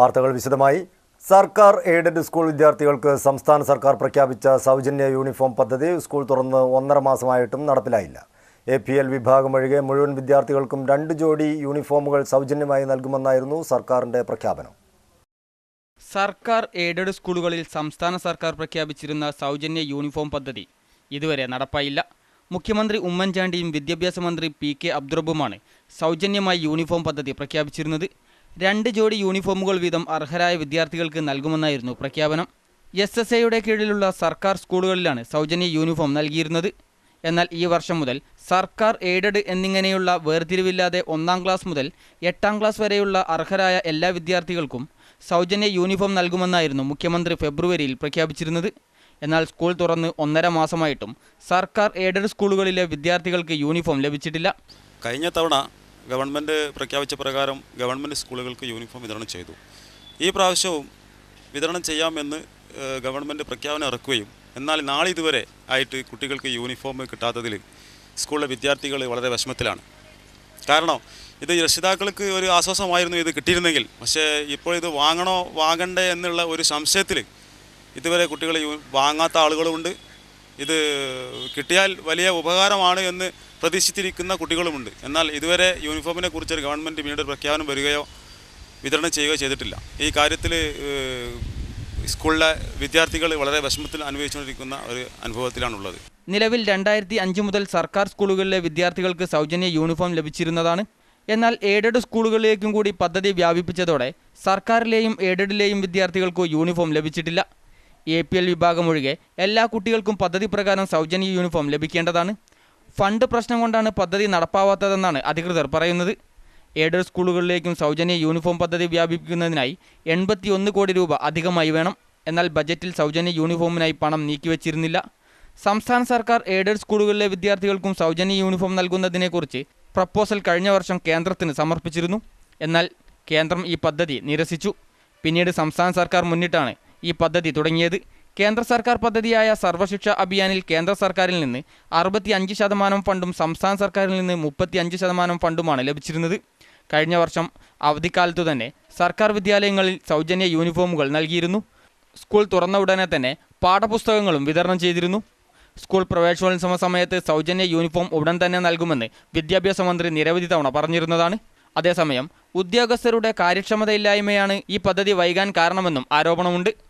വാർത്തകൾ വിശദമായി. സർക്കാർ എയ്ഡഡ് സ്കൂൾ വിദ്യാർത്ഥികൾക്ക് സംസ്ഥാന സർക്കാർ പ്രഖ്യാപിച്ച സൗജന്യ യൂണിഫോം പദ്ധതി സ്കൂൾ തുറന്ന് ഒന്നര മാസമായിട്ടും നടപ്പിലായില്ല. എ പി എൽ വിഭാഗം ഒഴികെ മുഴുവൻ വിദ്യാർത്ഥികൾക്കും രണ്ട് ജോഡി യൂണിഫോമുകൾ സൗജന്യമായി നൽകുമെന്നായിരുന്നു സർക്കാരിന്റെ പ്രഖ്യാപനം. സർക്കാർ എയ്ഡഡ് സ്കൂളുകളിൽ സംസ്ഥാന സർക്കാർ പ്രഖ്യാപിച്ചിരുന്ന സൗജന്യ യൂണിഫോം പദ്ധതി ഇതുവരെ നടപ്പായില്ല. മുഖ്യമന്ത്രി ഉമ്മൻചാണ്ടിയും വിദ്യാഭ്യാസ മന്ത്രി പി കെ അബ്ദുറബുമാണ് സൗജന്യമായി യൂണിഫോം പദ്ധതി പ്രഖ്യാപിച്ചിരുന്നത്. രണ്ട് ജോഡി യൂണിഫോമുകൾ വീതം അർഹരായ വിദ്യാർത്ഥികൾക്ക് നൽകുമെന്നായിരുന്നു പ്രഖ്യാപനം. എസ് എസ് എയുടെ കീഴിലുള്ള സർക്കാർ സ്കൂളുകളിലാണ് സൗജന്യ യൂണിഫോം നൽകിയിരുന്നത്. എന്നാൽ ഈ വർഷം മുതൽ സർക്കാർ എയ്ഡഡ് എന്നിങ്ങനെയുള്ള വേർതിരിവില്ലാതെ ഒന്നാം ക്ലാസ് മുതൽ എട്ടാം ക്ലാസ് വരെയുള്ള അർഹരായ എല്ലാ വിദ്യാർത്ഥികൾക്കും സൗജന്യ യൂണിഫോം നൽകുമെന്നായിരുന്നു മുഖ്യമന്ത്രി ഫെബ്രുവരിയിൽ പ്രഖ്യാപിച്ചിരുന്നത്. എന്നാൽ സ്കൂൾ തുറന്ന് ഒന്നര മാസമായിട്ടും സർക്കാർ എയ്ഡഡ് സ്കൂളുകളിലെ വിദ്യാർത്ഥികൾക്ക് യൂണിഫോം ലഭിച്ചിട്ടില്ല. കഴിഞ്ഞ തവണ ഗവൺമെന്റ് പ്രഖ്യാപിച്ച പ്രകാരം ഗവൺമെന്റ് സ്കൂളുകൾക്ക് യൂണിഫോം വിതരണം ചെയ്തു. ഈ പ്രാവശ്യവും വിതരണം ചെയ്യാമെന്ന് ഗവൺമെന്റ് പ്രഖ്യാപനം ഇറക്കുകയും എന്നാൽ നാളിതുവരെ ആയിട്ട് കുട്ടികൾക്ക് യൂണിഫോം കിട്ടാത്തതിൽ സ്കൂളിലെ വിദ്യാർത്ഥികൾ വളരെ വിഷമത്തിലാണ്. കാരണം ഇത് രക്ഷിതാക്കൾക്ക് ഒരു ആശ്വാസമായിരുന്നു ഇത് കിട്ടിയിരുന്നെങ്കിൽ. പക്ഷേ ഇപ്പോൾ ഇത് വാങ്ങണോ വാങ്ങണ്ടേ എന്നുള്ള ഒരു സംശയത്തിൽ ഇതുവരെ കുട്ടികൾ വാങ്ങാത്ത ആളുകളുമുണ്ട്. ഇത് കിട്ടിയാൽ വലിയ ഉപകാരമാണ് എന്ന് പ്രതീക്ഷിച്ചിരിക്കുന്ന കുട്ടികളുമുണ്ട്. എന്നാൽ ഇതുവരെ യൂണിഫോമിനെ കുറിച്ചൊരു ഗവൺമെന്റ് പിന്നീട് പ്രഖ്യാപനം വരികയോ വിതരണം ചെയ്യുകയോ ചെയ്തിട്ടില്ല. ഈ കാര്യത്തിൽ സ്കൂളിലെ വിദ്യാർത്ഥികൾ വളരെ വിഷമത്തിൽ അനുഭവിച്ചുകൊണ്ടിരിക്കുന്ന ഒരു അനുഭവത്തിലാണുള്ളത്. നിലവിൽ രണ്ടായിരത്തി അഞ്ച് മുതൽ സർക്കാർ സ്കൂളുകളിലെ വിദ്യാർത്ഥികൾക്ക് സൗജന്യ യൂണിഫോം ലഭിച്ചിരുന്നതാണ്. എന്നാൽ എയ്ഡഡ് സ്കൂളുകളിലേക്കും കൂടി പദ്ധതി വ്യാപിപ്പിച്ചതോടെ സർക്കാരിലെയും എയ്ഡഡിലെയും വിദ്യാർത്ഥികൾക്ക് യൂണിഫോം ലഭിച്ചിട്ടില്ല. എ പി എൽ വിഭാഗം ഒഴികെ എല്ലാ കുട്ടികൾക്കും പദ്ധതി പ്രകാരം സൗജന്യ യൂണിഫോം ലഭിക്കേണ്ടതാണ്. ഫണ്ട് പ്രശ്നം കൊണ്ടാണ് പദ്ധതി നടപ്പാവാത്തതെന്നാണ് അധികൃതർ പറയുന്നത്. എയ്ഡഡ് സ്കൂളുകളിലേക്കും സൗജന്യ യൂണിഫോം പദ്ധതി വ്യാപിപ്പിക്കുന്നതിനായി എൺപത്തിയൊന്ന് കോടി രൂപ അധികമായി വേണം. എന്നാൽ ബജറ്റിൽ സൗജന്യ യൂണിഫോമിനായി പണം നീക്കിവച്ചിരുന്നില്ല. സംസ്ഥാന സർക്കാർ എയ്ഡഡ് സ്കൂളുകളിലെ വിദ്യാർത്ഥികൾക്കും സൗജന്യ യൂണിഫോം നൽകുന്നതിനെക്കുറിച്ച് പ്രപ്പോസൽ കഴിഞ്ഞ വർഷം കേന്ദ്രത്തിന് സമർപ്പിച്ചിരുന്നു. എന്നാൽ കേന്ദ്രം ഈ പദ്ധതി നിരസിച്ചു. പിന്നീട് സംസ്ഥാന സർക്കാർ മുന്നിട്ടാണ് ഈ പദ്ധതി തുടങ്ങിയത്. കേന്ദ്ര സർക്കാർ പദ്ധതിയായ സർവശിക്ഷ അഭിയാനിൽ കേന്ദ്ര സർക്കാരിൽ നിന്ന് അറുപത്തി അഞ്ച് ശതമാനം ഫണ്ടും സംസ്ഥാന സർക്കാരിൽ നിന്ന് മുപ്പത്തി അഞ്ച് ശതമാനം ഫണ്ടുമാണ് ലഭിച്ചിരുന്നത്. കഴിഞ്ഞ വർഷം അവധിക്കാലത്തു തന്നെ സർക്കാർ വിദ്യാലയങ്ങളിൽ സൗജന്യ യൂണിഫോമുകൾ നൽകിയിരുന്നു. സ്കൂൾ തുറന്ന ഉടനെ തന്നെ പാഠപുസ്തകങ്ങളും വിതരണം ചെയ്തിരുന്നു. സ്കൂൾ പ്രവേശനോത്സവ സമയത്ത് സൗജന്യ യൂണിഫോം ഉടൻ തന്നെ നൽകുമെന്ന് വിദ്യാഭ്യാസ മന്ത്രി നിരവധി തവണ പറഞ്ഞിരുന്നതാണ്. അതേസമയം ഉദ്യോഗസ്ഥരുടെ കാര്യക്ഷമതയില്ലായ്മയാണ് ഈ പദ്ധതി വൈകാൻ കാരണമെന്നും ആരോപണമുണ്ട്.